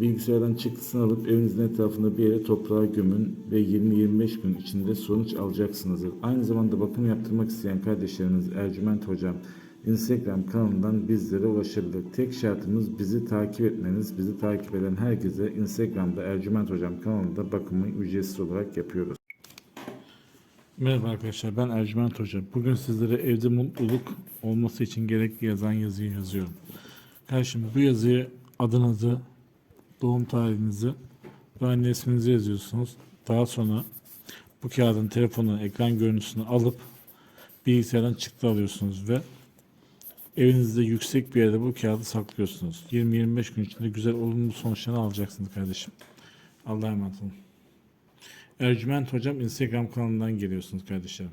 Bilgisayardan çıktısını alıp evinizin etrafında bir yere toprağa gömün ve 20-25 gün içinde sonuç alacaksınızdır. Aynı zamanda bakım yaptırmak isteyen kardeşlerimiz Ercüment Hocam Instagram kanalından bizlere ulaşabilir. Tek şartımız bizi takip etmeniz. Bizi takip eden herkese Instagram'da Ercüment Hocam kanalında bakımı ücretsiz olarak yapıyoruz. Merhaba arkadaşlar ben Ercüment Hoca. Bugün sizlere evde mutluluk olması için gerekli yazan yazıyı yazıyorum. Kardeşim bu yazıyı adınızı, doğum tarihinizi ve anne isminizi yazıyorsunuz. Daha sonra bu kağıdın telefonu ekran görüntüsünü alıp bilgisayardan çıktı alıyorsunuz ve evinizde yüksek bir yerde bu kağıdı saklıyorsunuz. 20-25 gün içinde güzel olumlu sonuçlarını alacaksınız kardeşim. Allah'a emanet olun. Ercüment Hocam Instagram kanalından geliyorsunuz kardeşlerim.